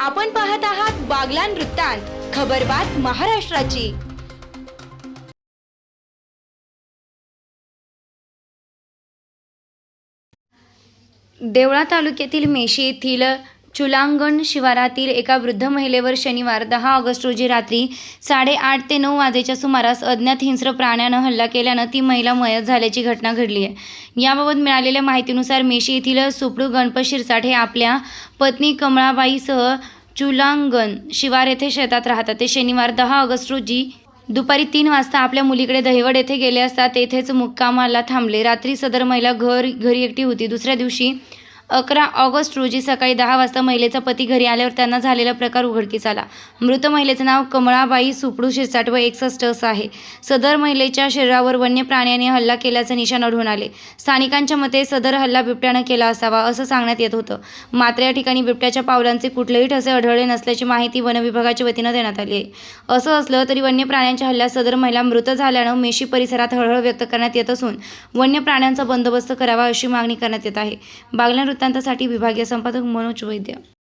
आपण पाहत आहात बागलान वृत्तांत खबरबात महाराष्ट्राची. देवळा तालुक्यातील मेशी येथील चुलांगण शिवारातील एका वृद्ध महिलेवर शनिवार दहा ऑगस्ट रोजी रात्री साडेआठ ते नऊ वाजेच्या सुमारास अज्ञात हिंस्र प्राण्यानं हल्ला केल्यानं ती महिला मयत झाल्याची घटना घडली आहे. याबाबत मिळालेल्या माहितीनुसार मेशी येथील सुपडू गणपत शिरसाट हे आपल्या पत्नी कमळाबाईसह चुलांगण शिवार येथे शेतात राहतात. ते शनिवार दहा ऑगस्ट रोजी दुपारी तीन वाजता आपल्या मुलीकडे दहिवड येथे गेले असता तेथेच मुक्कामाला थांबले. रात्री सदर महिला घर घरी एकटी होती. दुसऱ्या दिवशी अकरा ऑगस्ट रोजी सकाळी दहा वाजता महिलेचा पती घरी आल्यावर त्यांना झालेला प्रकार उघडकीस आला. मृत महिलेचं नाव कमळाबाई सुपडू शिरसाट व एकसष्ट असं आहे. सदर महिलेच्या शरीरावर वन्य प्राण्याने हल्ला केल्याचं निशाण आढळून आले. स्थानिकांच्या मते सदर हल्ला बिबट्यानं केला असावा असं सांगण्यात येत होतं. मात्र या ठिकाणी बिबट्याच्या पावलांचे कुठलेही ठसे आढळले नसल्याची माहिती वनविभागाच्या वतीनं देण्यात आली आहे. असं असलं तरी वन्य प्राण्यांच्या हल्ल्यात सदर महिला मृत झाल्यानं मेशी परिसरात हळहळ व्यक्त करण्यात येत असून वन्य प्राण्यांचा बंदोबस्त करावा अशी मागणी करण्यात येत आहे. बागल्या वृत्तांतासाठी विभागीय संपादक मनोज वैद्य